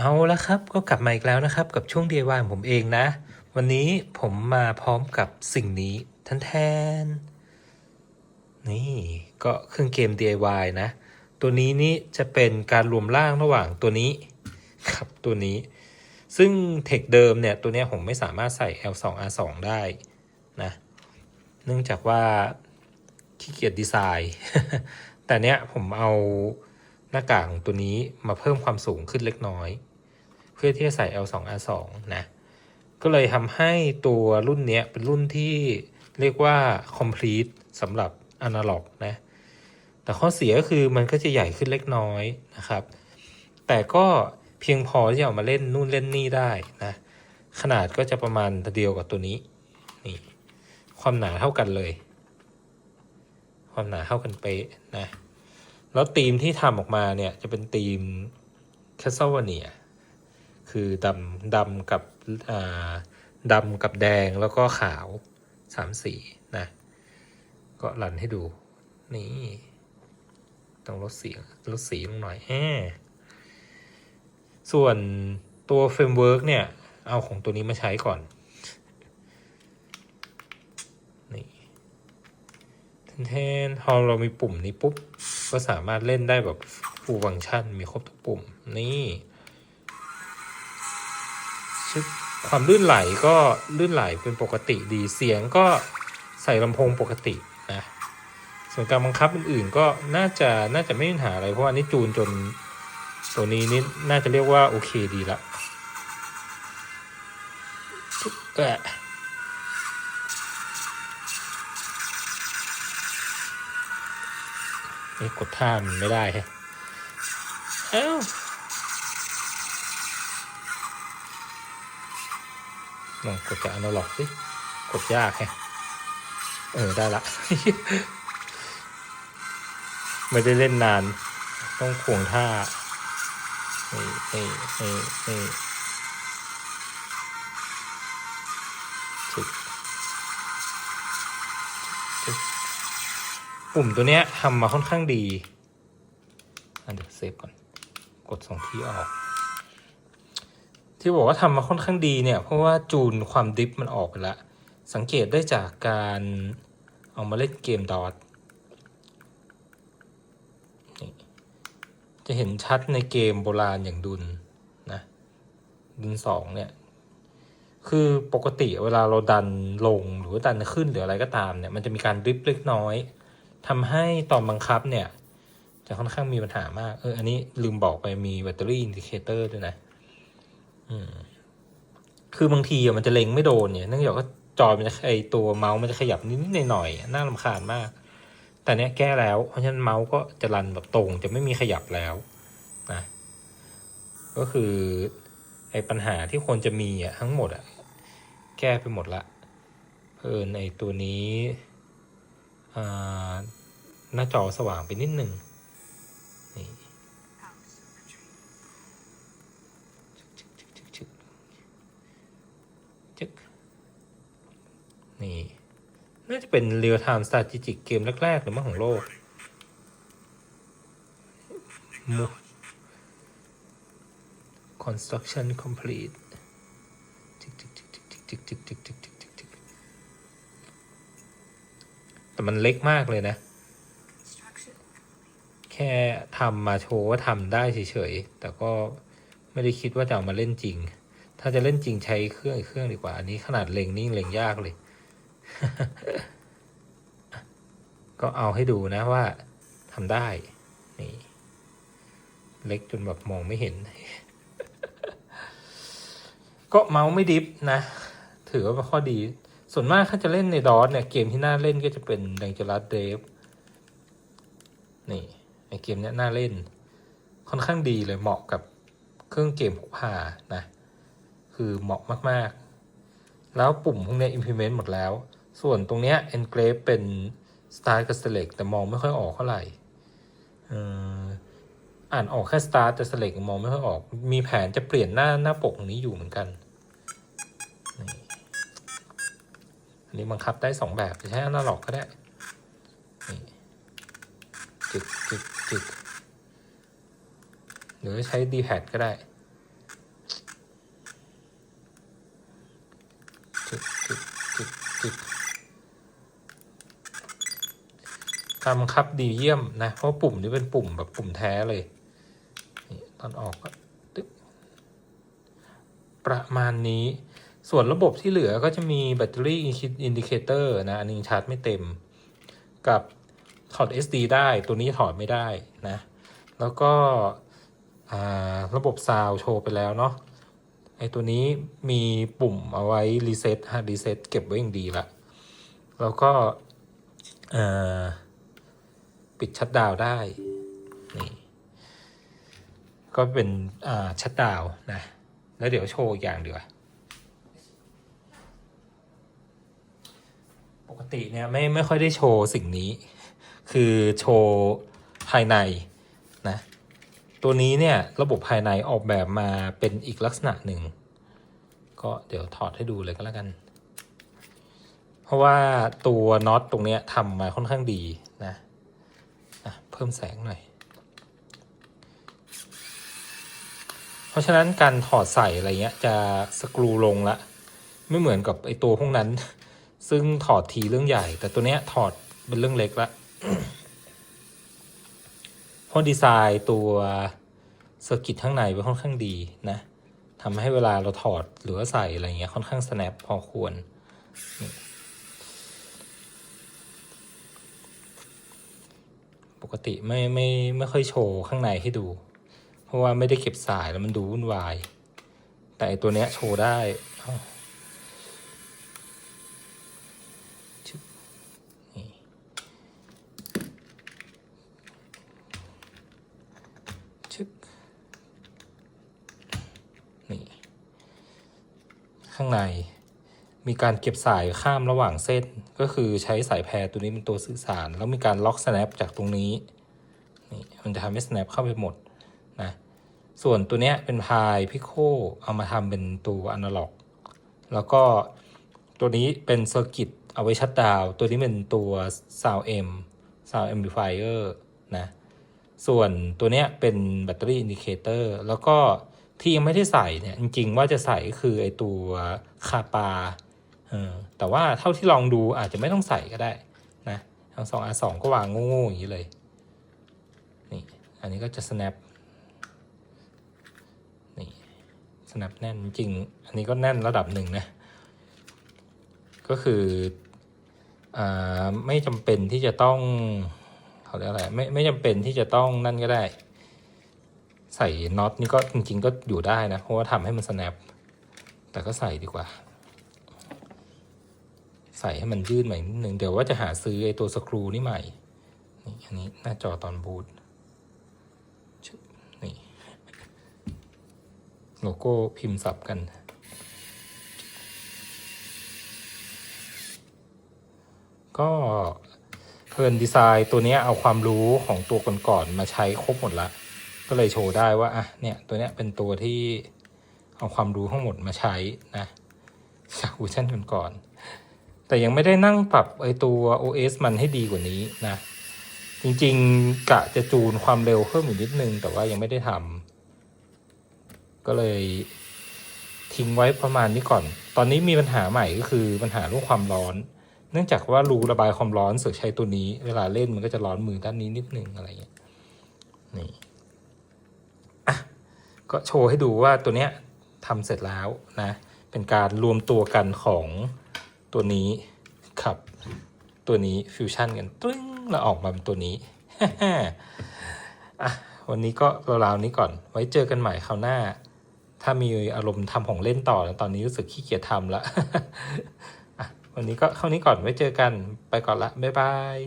เอาละครับก็กลับมาอีกแล้วนะครับ กับช่วง DIY ของผมเองนะ วันนี้ผมมาพร้อมกับสิ่งนี้ทันแทน นี่ก็เครื่องเกม DIY นะ ตัวนี้นี่จะเป็นการรวมร่างระหว่างตัวนี้ครับตัวนี้ ซึ่งเทคเดิมเนี่ย ตัวนี้ผมไม่สามารถใส่ L2 R2 ได้นะเนื่องจากว่าขี้เกียจดีไซน์ แต่เนี้ยผมเอาหน้ากากของตัวนี้มาเพิ่มความสูงขึ้นเล็กน้อย เพื่อที่จะใส่ L2 R2 นะก็เลยทำให้ตัวรุ่นเนี้ยเป็นรุ่นที่เรียกว่า complete สำหรับ analog นะแต่ข้อเสียก็คือมันก็จะใหญ่ขึ้นเล็กน้อยนะครับ แต่ก็เพียงพอที่จะเอามาเล่นนู่นเล่นนี่ได้นะขนาดก็จะประมาณเดียวกับตัวนี้นี่ความหนาเท่ากันเลย ความหนาเท่ากันเป๊ะนะแล้วธีมที่ทำออกมาเนี่ยจะเป็นธีมแคสเซิลวเนีย คือดำดำกับดำกับแดงแล้วก็ขาวสามสีนะ ก็รันให้ดู นี่ต้องลดสีลดสีลงหน่อยแฮส่วนตัวเฟรมเวิร์กเนี่ย เอาของตัวนี้มาใช้ก่อน นี่แทนพอเรามีปุ่มนี้ปุ๊บ ก็สามารถเล่นได้แบบฟูลฟังก์ชันมีครบทุกปุ่ม นี่ ชึบความลื่นไหลก็ลื่นไหลเป็นปกติดีเสียงก็ใส่ลำโพงปกตินะส่วนการบังคับอื่นๆก็น่าจะน่าจะไม่มีปัญหาอะไรเพราะว่าอันนี้จูนจนตัวนี้นี่น่าจะเรียกว่าโอเคดีละแอะนี่กดท่ามันไม่ได้ฮะเอ้า ลองกดจากอนาล็อกสิกดยากแฮะเออ ได้ละ ไม่ได้เล่นนาน ต้องควงท่านี่นี่นี่นี่ปุ่มตัวเนี้ยทำมาค่อนข้างดีอะเดี๋ยวเซฟก่อน กดสองที่ออก ที่บอกว่าทำมาค่อนข้างดีเนี่ย เพราะว่าจูนความดิฟมันออกไปล้วสังเกตได้จากการเอามาเล่นเกมดอทจะเห็นชัดในเกมโบราณอย่างดุนนะดุนสองเนี่ย คือปกติเวลาเราดันลงหรือว่าดันขึ้นหรืออะไรก็ตามเนี่ย มันจะมีการดริฟเล็กน้อยทำให้ตอนบังคับเนี่ย จะค่อนข้างมีปัญหามาก เออ อันนี้ลืมบอกไปมีแบตเตอรี่อินดิเคเตอร์ด้วยนะ คือบางทีมันจะเล็งไม่โดนเนี่ยเนื่องจากว่าจอมันจะไอตัวเมาส์มันจะขยับนิดๆหน่อยๆน่ารำคาญมาก แต่เนี้ยแก้แล้ว เพราะฉะนั้นเมาส์ก็จะรันแบบตรง จะไม่มีขยับแล้วนะก็คือไอปัญหาที่ควรจะมีอะทั้งหมดอะแก้ไปหมดละเออในไอตัวนี้อ่าหน้าจอสว่างไปนิดหนึ่ง จกนี่ น่าจะเป็นเรียลไทม์สตาร์จิจิเกมแรก ๆ หรือมั้งของโลกมู construction complete แต่มันเล็กมากเลยนะ แค่ทำมาโชว์ว่าทำได้เฉยๆ แต่ก็ไม่ได้คิดว่าจะเอามาเล่นจริง ถ้าจะเล่นจริงใช้เครื่องอีกเครื่องดีกว่า อันนี้ขนาดเล็งนี่งเล็งยากเลย ก็เอาให้ดูนะว่าทำได้ นี่ เล็กจนแบบมองไม่เห็น ก็เมาส์ไม่ดิฟนะ ถือว่าเป็นข้อดี ส่วนมากถ้าจะเล่นในดอทเนี่ย เกมที่น่าเล่นก็จะเป็น Dangerous Dave นี่ไอเกมเนี้ยน่าเล่น ค่อนข้างดีเลยเหมาะกับเครื่องเกมพกพานะ คือเหมาะมากๆ แล้วปุ่มพวกเนี้ย implement หมดแล้ว ส่วนตรงเนี้ย engrave เป็น start กับ select แต่มองไม่ค่อยออกเท่าไหร่อ่อานออกแค่ start แต่ select มองไม่ค่อยออก มีแผนจะเปลี่ยนหน้าหน้าปกตรงนี้อยู่เหมือนกันอันนี้บังคับได้สองแบบจะใช้ analog ก็ได้จึกจึกจึกหรือใช้ d p a d ก็ได้ก การบังคับดีเยี่ยมนะ เพราะปุ่มนี้เป็นปุ่มแบบปุ่มแท้เลยตอนออกก็ตึ๊กประมาณนี้ ส่วนระบบที่เหลือก็จะมีแบตเตอรี่อินดิเคเตอร์นะ อันนี้ยังชาร์จไม่เต็ม กับถอด SD ได้ตัวนี้ถอดไม่ได้นะ แล้วก็ระบบซาวโชว์ไปแล้วเนาะไอตัวนี้มีปุ่มเอาไว้รีเซ็ตฮะรีเซ็ตเก็บไว้อย่างดีละแล้วก็อ่อ ปิดชัดดาวได้นี่ก็เป็นอ่าชัดดาวนะ แล้วเดี๋ยวโชว์อย่างเดีกว่าปกติเนี่ยไม่ไม่ค่อยได้โชว์สิ่งนี้ คือโชว์ภายในนะ ตัวนี้เนี่ยระบบภายในออกแบบมาเป็นอีกลักษณะหนึ่ง ก็เดี๋ยวถอดให้ดูเลยก็แล้วกัน เพราะว่าตัวน็อตตรงเนี้ยทำมาค่อนข้างดี อะเพิ่มแสงหน่อย เพราะฉะนั้นการถอดใส่อะไรเงี้ยจะสกรูลงละ ไม่เหมือนกับไอตัวพวกนั้น ซึ่งถอดทีเรื่องใหญ่ แต่ตัวเนี้ยถอดเป็นเรื่องเล็กละเพราะดีไซน์ตัวเซอร์กิตข้างในเป็นค่อนข้างดีนะทำให้เวลาเราถอดหรือว่าใส่อะไรเงี้ยค่อนข้าง snap พอควร ปกติไม่ไม่ไม่ค่อยโชว์ข้างในให้ดู เพราะว่าไม่ได้เก็บสายแล้วมันดูวุ่นวาย แต่ตัวเนี้ยโชว์ได้นี่ข้างใน มีการเก็บสายข้ามระหว่างเส้น ก็คือใช้สายแพรตัวนี้เป็นตัวสื่อสาร แล้วมีการล็อก snap จากตรงนี้นี่มันจะทำให้ snap เข้าไปหมดนะส่วนตัวเนี้ยเป็นพายพิโคเอามาทำเป็นตัวอนาล็อก แล้วก็ตัวนี้เป็นเซอร์กิตเอาไว้ชัดดาว ตัวนี้เป็นตัว Sound M Sound Amplifier นะส่วนตัวเนี้ยเป็นแบตเตอรี่อินดิเคเตอร์แล้วก็ที่ยังไม่ได้ใส่เนี่ยจริงๆว่าจะใส่ก็คือไอตัวคาปา แต่ว่าเท่าที่ลองดูอาจจะไม่ต้องใส่ก็ได้นะทั้งสองอันสองก็วางโง่ๆอย่างนี้เลยนี่อันนี้ก็จะ snap นี่ snap แน่นจริง อันนี้ก็แน่นระดับหนึ่งนะ ก็คืออ่าไม่จำเป็นที่จะต้องเขาเรียกอะไรไม่ไม่จำเป็นที่จะต้องนั่นก็ได้ ใส่น็อตนี่ก็จริง ๆ ก็อยู่ได้นะ เพราะว่าทำให้มัน snap แต่ก็ใส่ดีกว่า ใส่ให้มันยืดใหม่นิดนึงเดี๋ยวว่าจะหาซื้อไอ้ตัวสกรูนี่ใหม่นี่อันนี้หน้าจอตอนบูตนี่โลโก้พิมพ์สับกัน ก็เพลินดีไซน์ตัวนี้เอาความรู้ของตัวก่อนๆมาใช้ครบหมดละก็เลยโชว์ได้ว่าอะเนี่ยตัวเนี้ยเป็นตัวที่เอาความรู้ทั้งหมดมาใช้นะจากเวอร์ชันก่อนๆ แต่ยังไม่ได้นั่งปรับไอตัว OS มันให้ดีกว่านี้นะ จริงๆกะจะจูนความเร็วเพิ่มอีกนิดนึง แต่ว่ายังไม่ได้ทำก็เลยทิ้งไว้ประมาณนี้ก่อน ตอนนี้มีปัญหาใหม่ก็คือปัญหาเรื่องความร้อน เนื่องจากว่ารูระบายความร้อนเสือใช้ตัวนี้ เวลาเล่นมันก็จะร้อนมือด้านนี้นิดนึงอะไรเงี้ยนี่อะก็โชว์ให้ดูว่าตัวเนี้ยทำเสร็จแล้วนะ เป็นการรวมตัวกันของ ตัวนี้กับตัวนี้ฟิวชั่นกันตึ้งแล้วออกมาเป็นตัวนี้อะวันนี้ก็ราวๆนี้ก่อน ไว้เจอกันใหม่คราวหน้า ถ้ามีอารมณ์ทำของเล่นต่อแล้วตอนนี้รู้สึกขี้เกียจทำละอะวันนี้ก็เข้านี้ก่อนไว้เจอกันไปก่อนละบ๊ายบาย